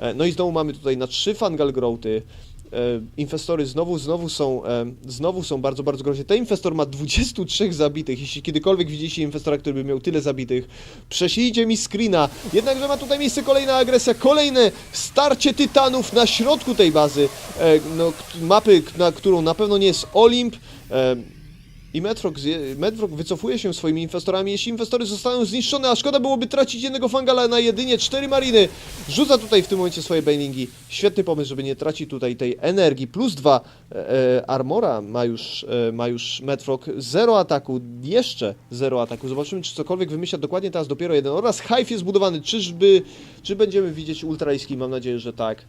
E, No i znowu mamy tutaj na trzy Fungal Growty. E, Inwestory znowu, znowu są, e, znowu są bardzo, bardzo groźne. Ten inwestor ma 23 zabitych. Jeśli kiedykolwiek widzieliście inwestora, który by miał tyle zabitych, prześlijcie mi screena. Jednakże ma tutaj miejsce kolejna agresja, kolejne starcie tytanów na środku tej bazy. No, mapy, na którą na pewno nie jest Olimp. I Medrock wycofuje się swoimi inwestorami. Jeśli inwestory zostaną zniszczone, a szkoda byłoby tracić jednego fangala na jedynie cztery mariny. Rzuca tutaj w tym momencie swoje bailingi. Świetny pomysł, żeby nie tracić tutaj tej energii. Plus dwa e, e, armora ma już, e, ma już Medrock. Zero ataku, jeszcze zero ataku. Zobaczymy, czy cokolwiek wymyśla dokładnie teraz dopiero jeden. Oraz Hive jest budowany. Czyżby, czy będziemy widzieć ultraiski? Mam nadzieję, że tak.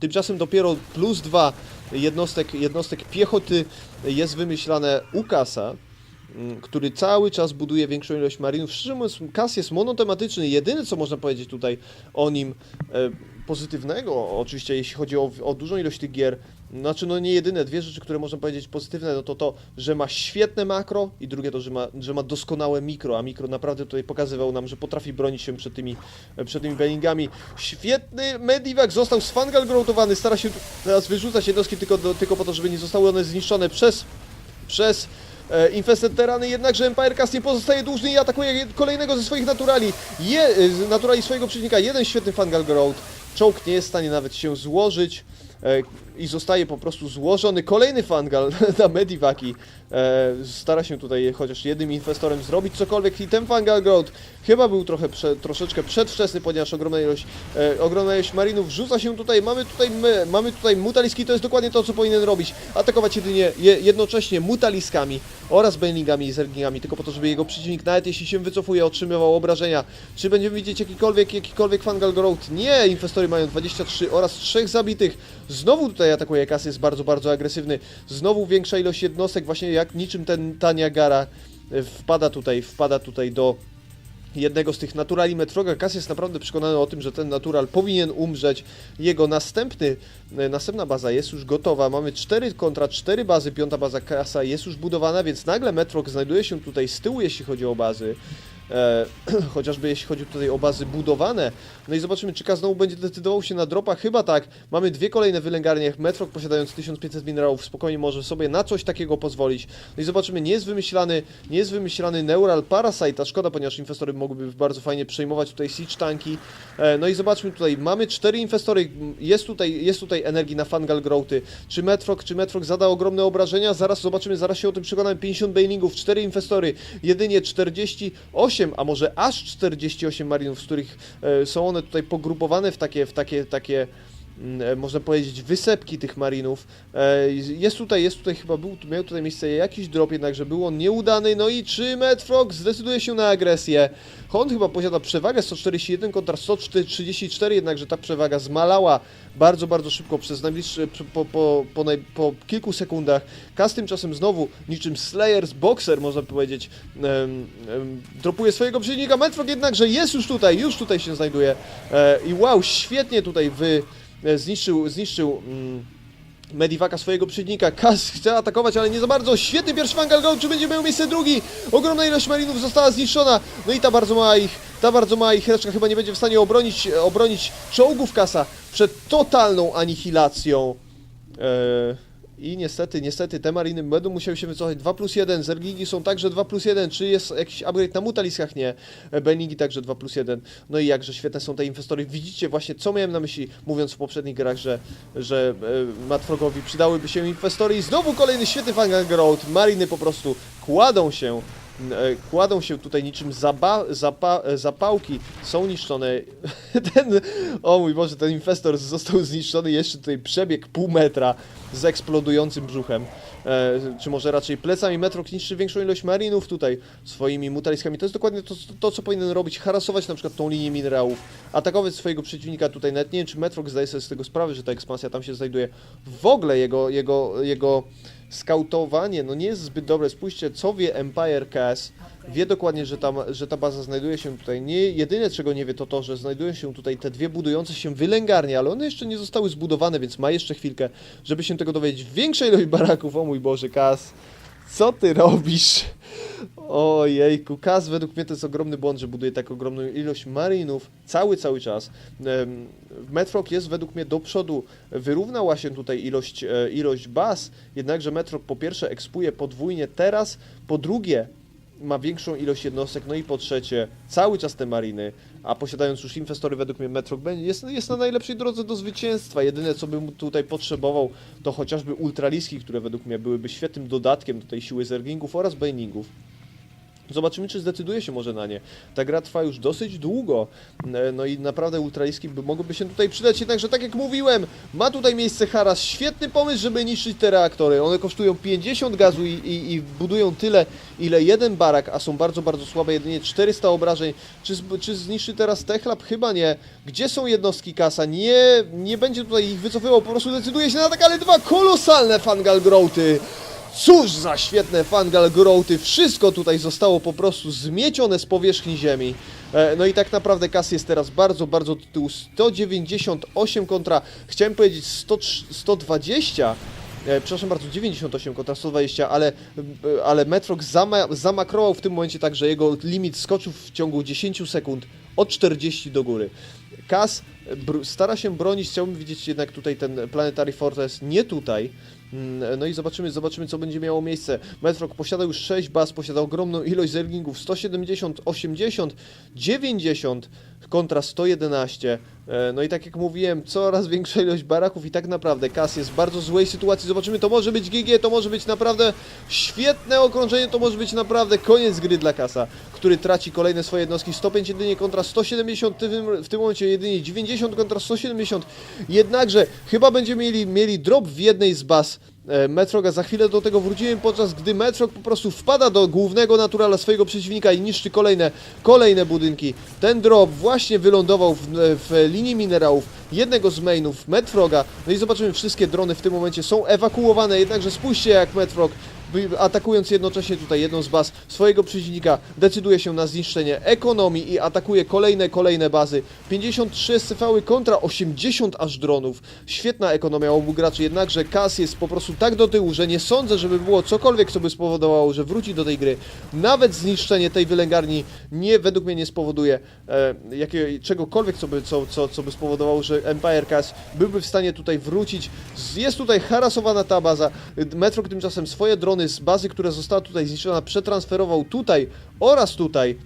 Tymczasem dopiero plus dwa jednostek, jednostek piechoty jest wymyślane u Kasa, który cały czas buduje większą ilość marinów. Szczerze mówiąc, Kas jest monotematyczny. Jedyne, co można powiedzieć tutaj o nim e, pozytywnego, oczywiście jeśli chodzi o, o dużą ilość tych gier, znaczy no nie jedyne, dwie rzeczy, które można powiedzieć pozytywne, no to to, że ma świetne makro i drugie to, że ma, że ma doskonałe mikro, a mikro naprawdę tutaj pokazywał nam, że potrafi bronić się przed tymi, e, przed tymi bailingami. Świetny Medivac został z Fangal stara się teraz wyrzucać jednostki tylko, do, tylko po to, żeby nie zostały one zniszczone przez, przez Infested Terrany, jednakże Empire Cast nie pozostaje dłużny i atakuje je- kolejnego ze swoich naturali. Je, e, naturali swojego przeciwnika, jeden świetny Fangal Growth. Czołg nie jest w stanie nawet się złożyć e, i zostaje po prostu złożony. Kolejny Fangal na Medivaki. E, stara się tutaj chociaż jednym inwestorem zrobić cokolwiek i ten Fangal Growth chyba był trochę prze, troszeczkę przedwczesny, ponieważ ogromna ilość, e, ogromna ilość marinów rzuca się tutaj. Mamy tutaj, my, mamy tutaj mutaliski, to jest dokładnie to, co powinien robić. Atakować jedynie je, jednocześnie mutaliskami oraz bailingami i zergingami, tylko po to, żeby jego przeciwnik, nawet jeśli się wycofuje, otrzymywał obrażenia. Czy będziemy widzieć jakikolwiek, jakikolwiek Fangal Growth? Nie! Inwestory mają 23 oraz 3 zabitych. Znowu tutaj atakuje Kas, jest bardzo, bardzo agresywny. Znowu większa ilość jednostek, właśnie jak niczym ten ta Niagara e, wpada tutaj, wpada tutaj do jednego z tych naturali Metroga. Kas jest naprawdę przekonany o tym, że ten natural powinien umrzeć. Jego następny, e, następna baza jest już gotowa. Mamy 4 kontra 4 bazy, piąta baza Kasa jest już budowana, więc nagle Metrog znajduje się tutaj z tyłu, jeśli chodzi o bazy. E, chociażby jeśli chodzi tutaj o bazy budowane. No i zobaczymy, czy Kas znowu będzie decydował się na dropa. Chyba tak. Mamy dwie kolejne wylęgarnie. Metrog posiadając 1500 minerałów spokojnie może sobie na coś takiego pozwolić. No i zobaczymy, nie jest wymyślany, nie jest wymyślany Neural Parasite, a szkoda, ponieważ inwestory mogłyby bardzo fajnie przejmować tutaj siege tanki. E, no i zobaczmy tutaj, mamy cztery inwestory, jest tutaj, jest tutaj energii na Fangal Growty. Czy Metrog, czy Metrog zada ogromne obrażenia? Zaraz zobaczymy, zaraz się o tym przekonamy. 50 bailingów, 4 inwestory, jedynie 48, a może aż 48 marinów, z których e, są one tutaj pogrupowane w takie, w takie, takie można powiedzieć, wysepki tych marinów. E, Jest tutaj, jest tutaj chyba, był, miał tutaj miejsce jakiś drop, jednakże był on nieudany. No i czy Medfrog zdecyduje się na agresję? On chyba posiada przewagę 141 kontra 134, jednakże ta przewaga zmalała bardzo, bardzo szybko przez najbliższe, po, po, po, naj, po kilku sekundach. Kas tymczasem znowu, niczym Slayers Boxer, można powiedzieć, em, em, dropuje swojego przeciwnika. Medfrog jednakże jest już tutaj, już tutaj się znajduje. E, I wow, świetnie tutaj wy e, zniszczył, zniszczył mm, Medivaka swojego przeciwnika. Kas chce atakować, ale nie za bardzo. Świetny pierwszy Fangal Go, czy będzie miał miejsce drugi? Ogromna ilość marinów została zniszczona. No i ta bardzo mała ich, ta bardzo mała ich reszka chyba nie będzie w stanie obronić, obronić czołgów Kasa przed totalną anihilacją. Eee, I niestety, niestety te mariny będą musiały się wycofać 2 plus 1, Zergigi są także 2 plus 1, czy jest jakiś upgrade na mutaliskach? Nie. E, Benningi także 2 plus 1. No i jakże świetne są te inwestory. Widzicie właśnie co miałem na myśli mówiąc w poprzednich grach, że, że e, Matfrogowi przydałyby się inwestory i znowu kolejny świetny Fangang Road. Mariny po prostu kładą się kładą się tutaj niczym zaba, zapa, e, zapałki, są niszczone. Ten, o mój Boże, ten inwestor został zniszczony, jeszcze tutaj przebieg pół metra z eksplodującym brzuchem. E, czy może raczej plecami Metrok niszczy większą ilość marinów tutaj swoimi mutaliskami. To jest dokładnie to, to, co powinien robić, harasować na przykład tą linię minerałów, atakować swojego przeciwnika tutaj. Nawet nie wiem, czy Metrok zdaje sobie z tego sprawę, że ta ekspansja tam się znajduje. W ogóle jego, jego, jego skautowanie no nie jest zbyt dobre. Spójrzcie, co wie Empire Cass. Wie dokładnie, że ta, że ta baza znajduje się tutaj. Nie, jedyne czego nie wie to to, że znajdują się tutaj te dwie budujące się wylęgarnie, ale one jeszcze nie zostały zbudowane, więc ma jeszcze chwilkę, żeby się tego dowiedzieć. Większa ilość baraków, o mój Boże, Cass. Co ty robisz? Ojejku, Kaz według mnie to jest ogromny błąd, że buduje tak ogromną ilość marinów cały, cały czas. Metrok jest według mnie do przodu, wyrównała się tutaj ilość, e, ilość baz, jednakże Metrok po pierwsze ekspuje podwójnie teraz, po drugie ma większą ilość jednostek, no i po trzecie cały czas te mariny, a posiadając już inwestory według mnie Metrok jest, jest na najlepszej drodze do zwycięstwa. Jedyne co bym tutaj potrzebował to chociażby ultraliski, które według mnie byłyby świetnym dodatkiem do tej siły zerglingów oraz baningów. Zobaczymy, czy zdecyduje się może na nie. Ta gra trwa już dosyć długo, e, no i naprawdę ultraliski by, mogłyby się tutaj przydać, jednakże tak jak mówiłem, ma tutaj miejsce Haras, świetny pomysł, żeby niszczyć te reaktory. One kosztują 50 gazu i, i, i budują tyle, ile jeden barak, a są bardzo, bardzo słabe, jedynie 400 obrażeń. Czy, czy zniszczy teraz Techlab? Chyba nie. Gdzie są jednostki kasa? Nie, nie będzie tutaj ich wycofywał, po prostu decyduje się na atak, ale dwa kolosalne Fangal Growty. Cóż za świetne Fangal Growty, wszystko tutaj zostało po prostu zmiecione z powierzchni ziemi. E, No i tak naprawdę Kas jest teraz bardzo, bardzo do tyłu. 198 kontra, chciałem powiedzieć 100, 120. E, przepraszam bardzo, 98 kontra 120, ale, e, ale Metrok zama, zamakrował w tym momencie tak, że jego limit skoczył w ciągu 10 sekund od 40 do góry. Kas stara się bronić, chciałbym widzieć jednak tutaj ten Planetary Fortress, nie tutaj. Mm, No i zobaczymy, zobaczymy co będzie miało miejsce. Metrok posiada już 6 baz, posiada ogromną ilość zerglingów, 170, 80, 90 kontra 111. E, No i tak jak mówiłem, coraz większa ilość baraków i tak naprawdę Kas jest w bardzo złej sytuacji. Zobaczymy, to może być GG, to może być naprawdę świetne okrążenie, to może być naprawdę koniec gry dla Kasa, który traci kolejne swoje jednostki. 105 jedynie kontra 170, w tym, momencie jedynie 90 kontra 170. Jednakże chyba będziemy mieli, mieli drop w jednej z baz Metroga. Za chwilę do tego wrócimy, podczas gdy Metrog po prostu wpada do głównego naturala swojego przeciwnika i niszczy kolejne, kolejne budynki. Ten drop właśnie wylądował w, w linii minerałów jednego z mainów Metroga. No i zobaczymy, wszystkie drony w tym momencie są ewakuowane, jednakże spójrzcie jak Metrog atakując jednocześnie tutaj jedną z baz swojego przeciwnika, decyduje się na zniszczenie ekonomii i atakuje kolejne, kolejne bazy. 53 SCV kontra 80 aż dronów. Świetna ekonomia obu graczy, jednakże Kas jest po prostu tak do tyłu, że nie sądzę, żeby było cokolwiek, co by spowodowało, że wróci do tej gry. Nawet zniszczenie tej wylęgarni nie, według mnie nie spowoduje e, jakiego, czegokolwiek, co by, co, co, co by spowodowało, że Empire Cas byłby w stanie tutaj wrócić. Jest tutaj harasowana ta baza. Metrok tymczasem swoje drony z bazy, która została tutaj zniszczona, przetransferował tutaj oraz tutaj.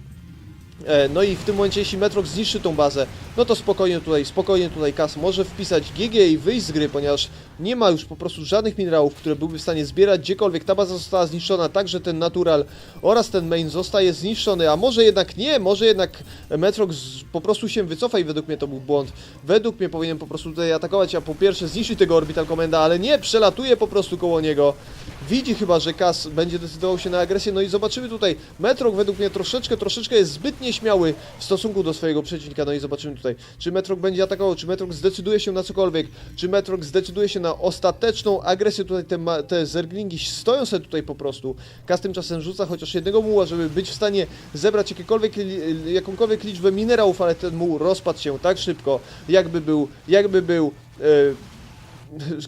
E, No i w tym momencie, jeśli Metrok zniszczy tą bazę, no to spokojnie tutaj, spokojnie tutaj Kas może wpisać GG i wyjść z gry, ponieważ nie ma już po prostu żadnych minerałów, które byłby w stanie zbierać gdziekolwiek. Ta baza została zniszczona, także ten natural oraz ten main zostaje zniszczony, a może jednak nie, może jednak Metrok z, po prostu się wycofa i według mnie to był błąd. Według mnie powinien po prostu tutaj atakować, a po pierwsze zniszczyć tego Orbital Comenda, ale nie, przelatuje po prostu koło niego. Widzi chyba, że Kas będzie decydował się na agresję, no i zobaczymy tutaj. Metrok według mnie troszeczkę, troszeczkę jest zbyt nieśmiały w stosunku do swojego przeciwnika, no i zobaczymy tutaj, czy Metrok będzie atakował, czy Metrok zdecyduje się na cokolwiek, czy Metrok zdecyduje się na ostateczną agresję, tutaj te, te zerglingi stoją sobie tutaj po prostu. Kas tymczasem rzuca chociaż jednego muła, żeby być w stanie zebrać jakiekolwiek, jakąkolwiek liczbę minerałów, ale ten muł rozpadł się tak szybko, jakby był, jakby był... e,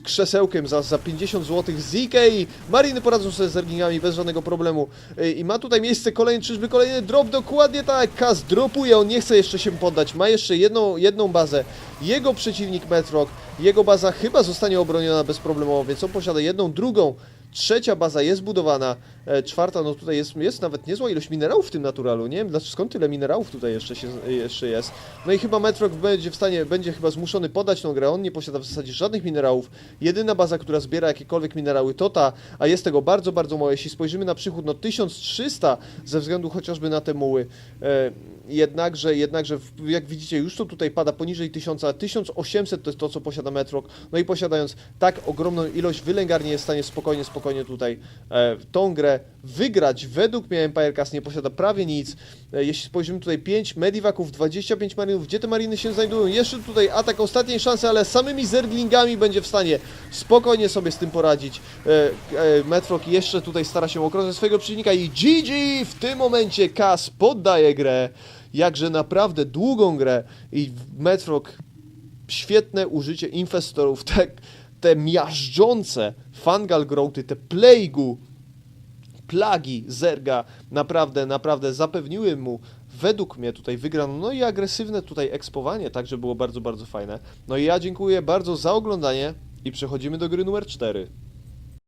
krzesełkiem za, za 50 zł z Ikei. Mariny poradzą sobie z zergingami bez żadnego problemu. Ej, I ma tutaj miejsce kolejny, czyżby kolejny drop? Dokładnie tak, Kaz dropuje, on nie chce jeszcze się poddać. Ma jeszcze jedną, jedną bazę. Jego przeciwnik Metrok, jego baza chyba zostanie obroniona bezproblemowo, więc on posiada jedną, drugą. Trzecia baza jest budowana, e, czwarta, no tutaj jest, jest nawet niezła ilość minerałów w tym naturalu, nie wiem dlaczego, skąd tyle minerałów tutaj jeszcze, się, jeszcze jest. No i chyba Metrok będzie w stanie, będzie chyba zmuszony podać tą grę, on nie posiada w zasadzie żadnych minerałów. Jedyna baza, która zbiera jakiekolwiek minerały to ta, a jest tego bardzo, bardzo mało. Jeśli spojrzymy na przychód, no 1300 ze względu chociażby na te muły. E, jednakże, jednakże jak widzicie już to tutaj pada poniżej 1000, a 1800 to jest to, co posiada Metrok. No i posiadając tak ogromną ilość wylęgarni jest w stanie spokojnie, spokojnie tutaj e, tą grę wygrać. Według mnie Empire Cast nie posiada prawie nic. E, jeśli spojrzymy tutaj 5 medivaków, 25 marinów, gdzie te mariny się znajdują? Jeszcze tutaj atak ostatniej szansy, ale samymi zerglingami będzie w stanie spokojnie sobie z tym poradzić. E, e, Metrok jeszcze tutaj stara się okrążyć swojego przeciwnika i GG w tym momencie Kas poddaje grę. Jakże naprawdę długą grę i Metrok świetne użycie infestorów, te, te miażdżące Fangal Growty, te Plague'u, plagi Zerga naprawdę, naprawdę zapewniły mu według mnie tutaj wygraną, no i agresywne tutaj ekspowanie, także było bardzo, bardzo fajne. No i ja dziękuję bardzo za oglądanie i przechodzimy do gry numer 4.